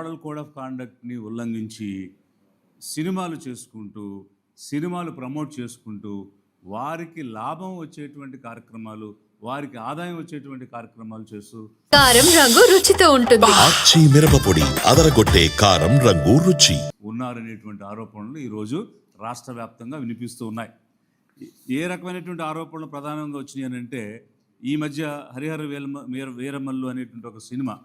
Model code of కాండక్ట్ని ఉల్లంఘించి సినిమాలు చేసుకుంటూ సినిమాలు ప్రమోట్ చేసుకుంటూ వారికి లాభం వచ్చేటువంటి కార్యక్రమాలు వారికి ఆదాయం వచ్చేటువంటి కార్యక్రమాలు చేస్తూ కారం రంగు రుచితో ఉంటుంది. ఆచి మిరపపొడి అదరగొట్టే కారం రంగు రుచి. ఉన్నారనేటువంటి ఆరోపణలు ఈరోజు రాష్ట్ర వ్యాప్తంగా వినిపిస్తూ ఉన్నాయి. ఏ రకమైనటువంటి ఆరోపణలు ప్రధానంగా వచ్చినాయి అని అంటే ఈ మధ్య హరిహర వీరమ వీర వీరమల్లు అనేటువంటి ఒక సినిమా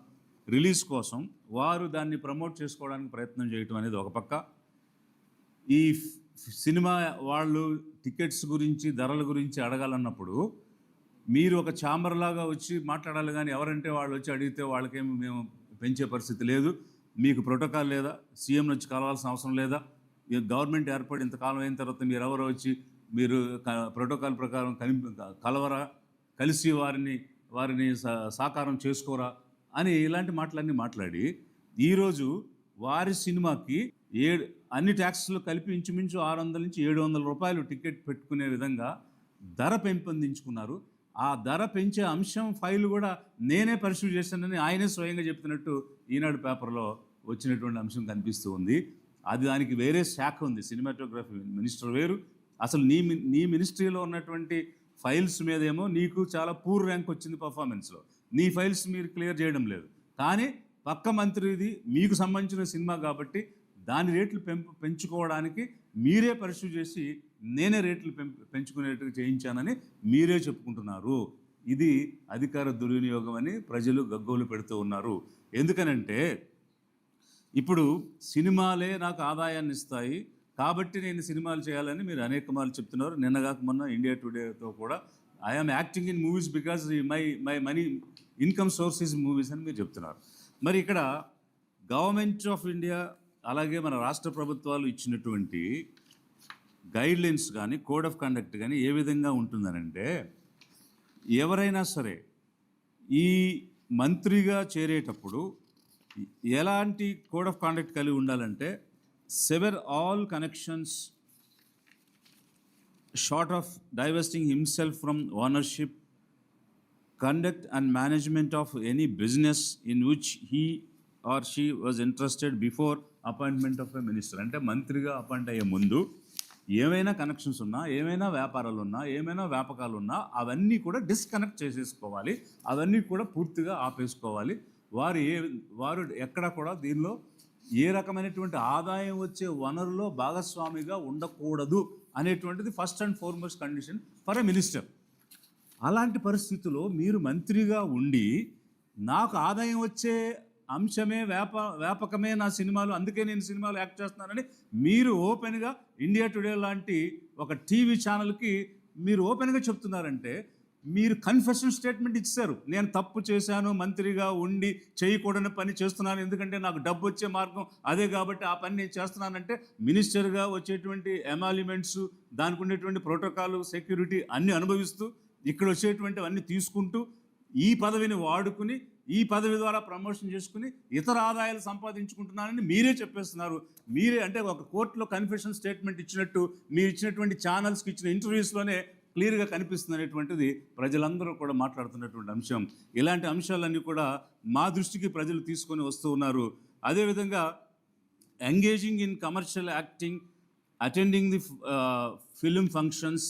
రిలీజ్ కోసం వారు దాన్ని ప్రమోట్ చేసుకోవడానికి ప్రయత్నం చేయటం అనేది ఒక పక్క. ఈ సినిమా వాళ్ళు టికెట్స్ గురించి ధరల గురించి అడగాలన్నప్పుడు మీరు ఒక ఛాంబర్లాగా వచ్చి మాట్లాడాలి కానీ ఎవరంటే వాళ్ళు వచ్చి అడిగితే వాళ్ళకేమి మేము పెంచే పరిస్థితి లేదు. మీకు ప్రోటోకాల్ లేదా? సీఎం వచ్చి కలవాల్సిన అవసరం లేదా? గవర్నమెంట్ ఏర్పడి ఇంతకాలం అయిన తర్వాత మీరు ఎవరో వచ్చి మీరు క- ప్రోటోకాల్ ప్రకారం కలి కలవరా? కలిసి వారిని వారిని సా- సాకారం చేసుకోరా? అని ఇలాంటి మాటలన్నీ మాట్లాడి ఈరోజు వారి సినిమాకి ఏడు అన్ని ట్యాక్స్లు కలిపి ఇంచుమించు ఆరు వందల నుంచి ఏడు వందల రూపాయలు టికెట్ పెట్టుకునే విధంగా ధర పెంపొందించుకున్నారు. ఆ ధర పెంచే అంశం ఫైల్ కూడా నేనే పరిశీలి చేశానని ఆయనే స్వయంగా చెప్తున్నట్టు ఈనాడు పేపర్లో వచ్చినటువంటి అంశం కనిపిస్తూ ఉంది. అది దానికి వేరే శాఖ ఉంది. సినిమాటోగ్రఫీ మినిస్టర్ వేరు. అసలు నీ నీ మినిస్ట్రీలో ఉన్నటువంటి ఫైల్స్ మీదేమో నీకు చాలా పూర్ ర్యాంక్ వచ్చింది పర్ఫార్మెన్స్లో నీ ఫైల్స్ మీరు క్లియర్ చేయడం లేదు. కానీ పక్క మంత్రిది మీకు సంబంధించిన సినిమా కాబట్టి దాని రేట్లు పెంపు పెంచుకోవడానికి మీరే పరిశీలి చేసి నేనే రేట్లు పెంపు పెంచుకునేట్టుగా చేయించానని మీరే చెప్పుకుంటున్నారు. ఇది అధికార దుర్వినియోగం అని ప్రజలు గగ్గోలు పెడుతూ ఉన్నారు. ఎందుకనంటే ఇప్పుడు సినిమాలే నాకు ఆదాయాన్ని ఇస్తాయి కాబట్టి నేను సినిమాలు చేయాలని మీరు అనేక మార్లు చెప్తున్నారు. నిన్నగాక మొన్న ఇండియా టుడేతో కూడా I'm acting in movies because my my money income source is movies అని మీరు చెప్తున్నారు. మరి ఇక్కడ గవర్నమెంట్ ఆఫ్ ఇండియా అలాగే మన రాష్ట్ర ప్రభుత్వాలు ఇచ్చినటువంటి గైడ్లైన్స్ కానీ కోడ్ ఆఫ్ కండక్ట్ కానీ ఏ విధంగా ఉంటుందనంటే ఎవరైనా సరే ఈ మంత్రిగా చేరేటప్పుడు ఎలాంటి కోడ్ ఆఫ్ కాండక్ట్ కలిగి ఉండాలంటే sever all connections short of divesting himself from ownership conduct and management of any business in which he or she was interested before appointment of a minister అంటే మంత్రిగా అపాయింట్ అయ్యే ముందు ఏమైనా connections ఉన్నా ఏమైనా వ్యాపారాలు ఉన్నా ఏమైనా వ్యాపకాలు ఉన్నా అవన్నీ కూడా డిస్కనెక్ట్ చేసేసుకోవాలి. అవన్నీ కూడా పూర్తిగా ఆపేసుకోవాలి. వారు ఏ వారు ఎక్కడ కూడా దీనిలో ఏ రకమైనటువంటి ఆదాయం వచ్చే వనరులో భాగస్వామిగా ఉండకూడదు. అనేటువంటిది first and foremost condition for a minister అలాంటి పరిస్థితుల్లో మీరు మంత్రిగా ఉండి నాకు ఆదాయం వచ్చే అంశమే వ్యాప వ్యాపకమే నా సినిమాలు అందుకే నేను సినిమాలు యాక్ట్ చేస్తున్నానని మీరు ఓపెన్గా ఇండియా టుడే లాంటి ఒక టీవీ ఛానల్కి మీరు ఓపెన్గా చెప్తున్నారంటే మీరు కన్ఫెషన్ స్టేట్మెంట్ ఇచ్చారు. నేను తప్పు చేశాను మంత్రిగా ఉండి చేయకూడని పని చేస్తున్నాను ఎందుకంటే నాకు డబ్బు వచ్చే మార్గం అదే కాబట్టి ఆ పని నేను చేస్తున్నానంటే మినిస్టర్గా వచ్చేటువంటి ఎమాలిమెంట్స్ దానికి ఉండేటువంటి ప్రోటోకాల్ సెక్యూరిటీ అన్ని అనుభవిస్తూ ఇక్కడ వచ్చేటువంటి అన్నీ తీసుకుంటూ ఈ పదవిని వాడుకుని ఈ పదవి ద్వారా ప్రమోషన్ చేసుకుని ఇతర ఆదాయాలు సంపాదించుకుంటున్నానని మీరే చెప్పేస్తున్నారు. మీరే అంటే ఒక కోర్టులో కన్ఫెషన్ స్టేట్మెంట్ ఇచ్చినట్టు మీరు ఇచ్చినటువంటి ఛానల్స్కి ఇచ్చిన ఇంటర్వ్యూస్లోనే క్లియర్గా కనిపిస్తుంది అనేటువంటిది ప్రజలందరూ కూడా మాట్లాడుతున్నటువంటి అంశం. ఇలాంటి అంశాలన్నీ కూడా మా దృష్టికి ప్రజలు తీసుకొని వస్తూ ఉన్నారు. అదేవిధంగా engaging in commercial acting attending the film functions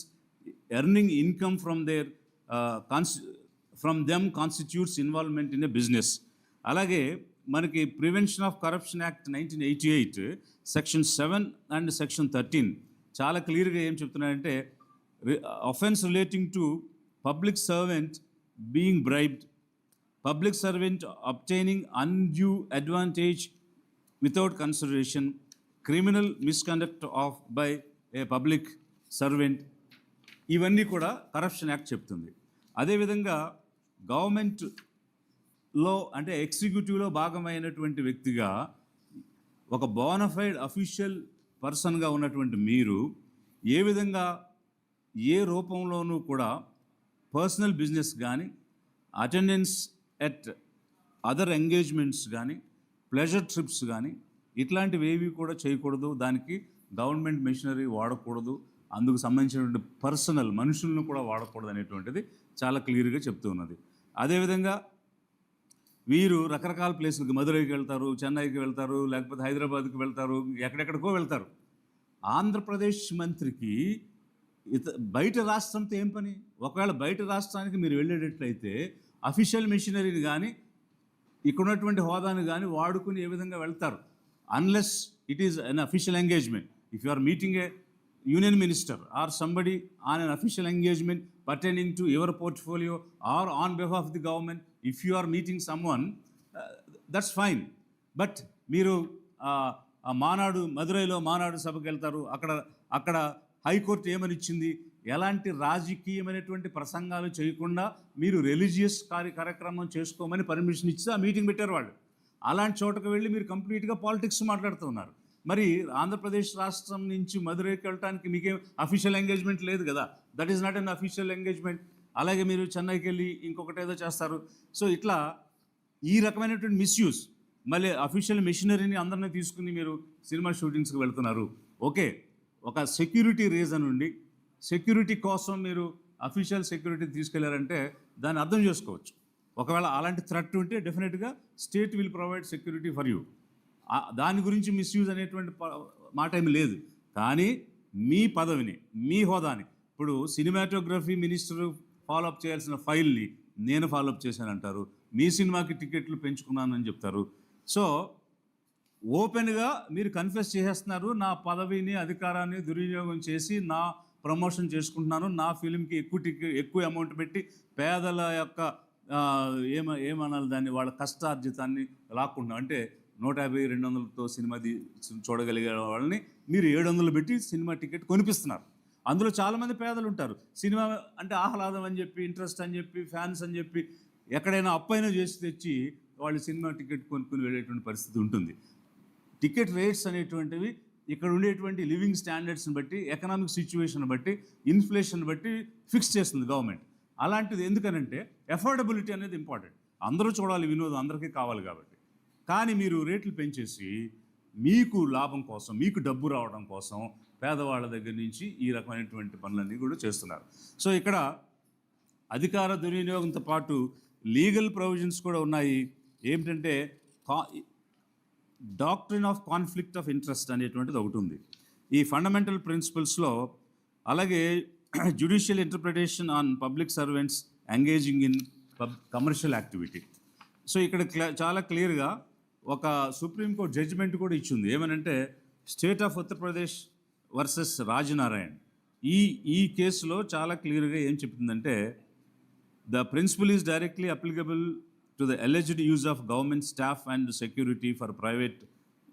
earning income from there cons from them constitutes involvement in a business. అలాగే మనకి prevention of corruption act nineteen eighty eight section seven and section thirteen చాలా క్లియర్గా ఏం చెప్తున్నాయంటే offence relating to public servant being bribed public servant obtaining undue advantage without consideration, criminal misconduct of by a public servant. ఇవన్నీ కూడా corruption act చెప్తుంది. అదేవిధంగా గవర్నమెంట్లో అంటే ఎగ్జిక్యూటివ్లో భాగమైనటువంటి వ్యక్తిగా ఒక బోనఫైడ్ అఫీషియల్ పర్సన్గా ఉన్నటువంటి మీరు ఏ విధంగా ఏ రూపంలోనూ కూడా పర్సనల్ బిజినెస్ కానీ అటెండెన్స్ ఎట్ అదర్ ఎంగేజ్మెంట్స్ కానీ ప్లెజర్ ట్రిప్స్ కానీ ఇట్లాంటివి ఏవి కూడా చేయకూడదు. దానికి గవర్నమెంట్ మెషినరీ వాడకూడదు. అందుకు సంబంధించినటువంటి పర్సనల్ మనుషులను కూడా వాడకూడదు అనేటువంటిది చాలా క్లియర్గా చెప్తూ ఉన్నది. అదేవిధంగా వీరు రకరకాల ప్లేసులకు మదురైకి వెళ్తారు చెన్నైకి వెళ్తారు లేకపోతే హైదరాబాద్కి వెళ్తారు ఎక్కడెక్కడికో వెళ్తారు. ఆంధ్రప్రదేశ్ మంత్రికి ఇత బయట రాష్ట్రంతో ఏం పని? ఒకవేళ బయట రాష్ట్రానికి మీరు వెళ్ళేటట్లయితే అఫీషియల్ మిషనరీని కానీ ఇక్కడ ఉన్నటువంటి హోదాను కానీ వాడుకుని ఏ విధంగా వెళ్తారు? Unless it is unofficial engagement if you are meeting a union minister or somebody on unofficial engagement pertaining to your portfolio or on behalf of the government if you are meeting someone that's fine but మీరు uh, మానాడు మదురైలో మానాడు సభకు వెళ్తారు అక్కడ అక్కడ high court ఏమని ఇచ్చింది ఎలాంటి రాజకీయమైనటువంటి ప్రసంగాలు చేయకుండా మీరు రిలీజియస్ కార్య కార్యక్రమం చేసుకోమని పర్మిషన్ ఇచ్చి ఆ మీటింగ్ పెట్టారు వాళ్ళు. అలాంటి చోటకు వెళ్ళి మీరు కంప్లీట్గా పాలిటిక్స్ మాట్లాడుతున్నారు. మరి ఆంధ్రప్రదేశ్ రాష్ట్రం నుంచి మధురైకి వెళ్ళడానికి మీకేం అఫీషియల్ ఎంగేజ్మెంట్ లేదు కదా? That is not an official engagement. అలాగే మీరు చెన్నైకి వెళ్ళి ఇంకొకటి ఏదో చేస్తారు. సో ఇట్లా ఈ రకమైనటువంటి మిస్యూస్ మళ్ళీ అఫీషియల్ మెషినరీని అందరినీ తీసుకుని మీరు సినిమా షూటింగ్స్కి వెళ్తున్నారు. ఓకే. ఒక సెక్యూరిటీ రీజన్ ఉండి సెక్యూరిటీ కోసం మీరు అఫీషియల్ సెక్యూరిటీ తీసుకెళ్ళారంటే దాన్ని అర్థం చేసుకోవచ్చు. ఒకవేళ అలాంటి థ్రెట్ ఉంటే డెఫినెట్గా state will provide security for you. దాని గురించి మిస్యూజ్ అనేటువంటి మాట ఏమి లేదు. కానీ మీ పదవిని మీ హోదాని ఇప్పుడు సినిమాటోగ్రఫీ మినిస్టర్ ఫాలోఅప్ చేయాల్సిన ఫైల్ని నేను ఫాలోఅప్ చేశానంటారు. మీ సినిమాకి టికెట్లు పెంచుకున్నానని చెప్తారు. సో ఓపెన్గా మీరు కన్ఫెస్ చేసేస్తున్నారు. నా పదవిని అధికారాన్ని దుర్వినియోగం చేసి నా ప్రమోషన్ చేసుకుంటున్నాను. నా ఫిలింకి ఎక్కువ టికెట్ ఎక్కువ అమౌంట్ పెట్టి పేదల యొక్క ఏమ ఏమనాలి దాన్ని? వాళ్ళ కష్టార్జితాన్ని లాక్కుంటున్నాం. అంటే నూట యాభై రెండు వందలతో సినిమా తీ- చూడగలిగే వాళ్ళని మీరు ఏడు వందలు పెట్టి సినిమా టికెట్ కొనిపిస్తున్నారు. అందులో చాలామంది పేదలు ఉంటారు సినిమా అంటే ఆహ్లాదం అని చెప్పి ఇంట్రెస్ట్ అని చెప్పి ఫ్యాన్స్ అని చెప్పి ఎక్కడైనా అప్పైనా చేసి తెచ్చి వాళ్ళు సినిమా టికెట్ కొనుక్కుని వెళ్ళేటువంటి పరిస్థితి ఉంటుంది. టికెట్ రేట్స్ అనేటువంటివి ఇక్కడ ఉండేటువంటి లివింగ్ స్టాండర్డ్స్ని బట్టి ఎకనామిక్ సిచ్యువేషన్ బట్టి ఇన్ఫ్లేషన్ బట్టి ఫిక్స్ చేస్తుంది గవర్నమెంట్. అలాంటిది ఎందుకనంటే ఎఫోర్డబిలిటీ అనేది ఇంపార్టెంట్. అందరూ చూడాలి వినోదం అందరికీ కావాలి కాబట్టి. కానీ మీరు రేట్లు పెంచేసి మీకు లాభం కోసం మీకు డబ్బు రావడం కోసం పేదవాళ్ళ దగ్గర నుంచి ఈ రకమైనటువంటి పనులన్నీ కూడా చేస్తున్నారు. సో ఇక్కడ అధికార దుర్వినియోగంతో పాటు లీగల్ ప్రొవిజన్స్ కూడా ఉన్నాయి. ఏమిటంటే కా- doctrine of conflict of interest అనేటువంటిది ఒకటి ఉంది. ఈ ఫండమెంటల్ ప్రిన్సిపల్స్లో అలాగే judicial interpretation on public servants engaging in pub commercial activity. So ఇక్కడ క్ల- చాలా క్లియర్గా ఒక సుప్రీంకోర్టు జడ్జిమెంట్ కూడా ఇచ్చింది. ఏమనంటే state of Uttar Pradesh versus Rajnarayan. ఈ ఈ కేసులో చాలా క్లియర్గా ఏం చెప్తుందంటే the principle is directly applicable to the alleged use of government staff and security for private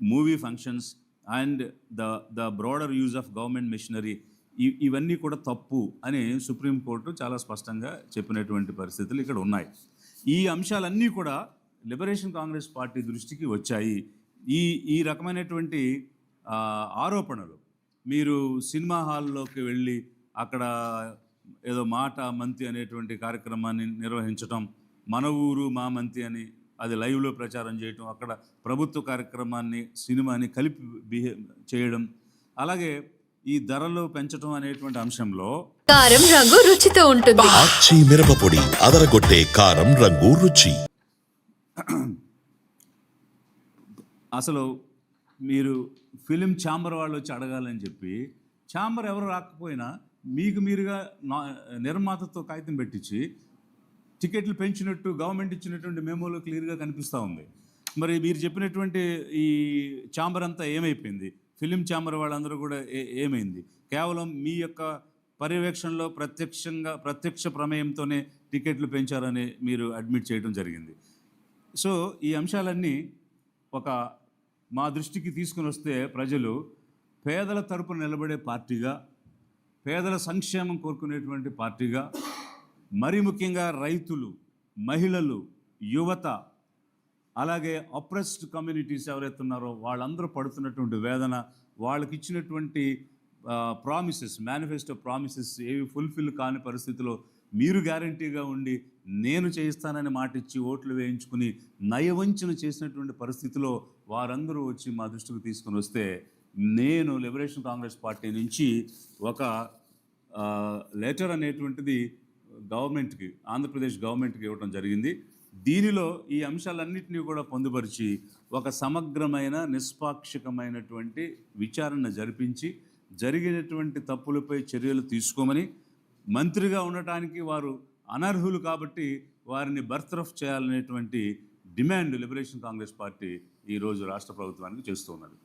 movie functions and the the broader use of government machinery ఇ- ఇవన్నీ కూడా తప్పు అని సుప్రీంకోర్టు చాలా స్పష్టంగా చెప్పినటువంటి పరిస్థితులు ఇక్కడ ఉన్నాయి. ఈ అంశాలన్నీ కూడా లిబరేషన్ కాంగ్రెస్ పార్టీ దృష్టికి వచ్చాయి. ఈ ఈ రకమైనటువంటి ఆరోపణలు మీరు సినిమా హాల్లోకి వెళ్ళి అక్కడ ఏదో మాట మంతి అనేటువంటి కార్యక్రమాన్ని నిర్వహించటం మన ఊరు మా మంతి అని అది లైవ్లో ప్రచారం చేయటం అక్కడ ప్రభుత్వ కార్యక్రమాన్ని సినిమాని కలిపి బిహే చేయడం అలాగే ఈ ధరలు పెంచడం అనేటువంటి అంశంలో కారం రంగు రుచితో ఉంటుంది. మిరపపొడి అదరగొట్టే కారం రంగు రుచి. అసలు మీరు ఫిలిం ఛాంబర్ వాళ్ళు వచ్చి అడగాలని చెప్పి ఛాంబర్ ఎవరు రాకపోయినా మీకు మీరుగా నా- నిర్మాతతో కాగితం పెట్టించి టికెట్లు పెంచినట్టు గవర్నమెంట్ ఇచ్చినటువంటి మెమోలో క్లియర్గా కనిపిస్తూ ఉంది. మరి మీరు చెప్పినటువంటి ఈ ఛాంబర్ అంతా ఏమైపోయింది? ఫిలిం ఛాంబర్ వాళ్ళందరూ కూడా ఏ- ఏమైంది? కేవలం మీ యొక్క పర్యవేక్షణలో ప్రత్యక్షంగా ప్రత్యక్ష ప్రమేయంతోనే టికెట్లు పెంచారని మీరు అడ్మిట్ చేయడం జరిగింది. సో ఈ అంశాలన్నీ ఒక మా దృష్టికి తీసుకుని వస్తే ప్రజలు పేదల తరపున నిలబడే పార్టీగా పేదల సంక్షేమం కోరుకునేటువంటి పార్టీగా మరి ముఖ్యంగా రైతులు మహిళలు యువత అలాగే అప్రెస్డ్ కమ్యూనిటీస్ ఎవరైతే ఉన్నారో వాళ్ళందరూ పడుతున్నటువంటి వేదన వాళ్ళకి ఇచ్చినటువంటి ప్రామిసెస్ మేనిఫెస్టో ప్రామిసెస్ ఏవి ఫుల్ఫిల్ కాని పరిస్థితిలో మీరు గ్యారంటీగా ఉండి నేను చేయిస్తానని మాట ఇచ్చి ఓట్లు వేయించుకుని నయవంచన చేసినటువంటి పరిస్థితిలో వారందరూ వచ్చి మా దృష్టికి తీసుకుని వస్తే నేను లిబరేషన్ కాంగ్రెస్ పార్టీ నుంచి ఒక లెటర్ అనేటువంటిది గవర్నమెంట్కి ఆంధ్రప్రదేశ్ గవర్నమెంట్కి ఇవ్వడం జరిగింది. దీనిలో ఈ అంశాలన్నింటినీ కూడా పొందుపరిచి ఒక సమగ్రమైన నిష్పాక్షికమైనటువంటి విచారణ జరిపించి జరిగినటువంటి తప్పులపై చర్యలు తీసుకోమని మంత్రిగా ఉండటానికి వారు అనర్హులు కాబట్టి వారిని బర్త్రఫ్ చేయాలనేటువంటి డిమాండ్ లిబరేషన్ కాంగ్రెస్ పార్టీ ఈరోజు రాష్ట్ర ప్రభుత్వానికి చేస్తున్నది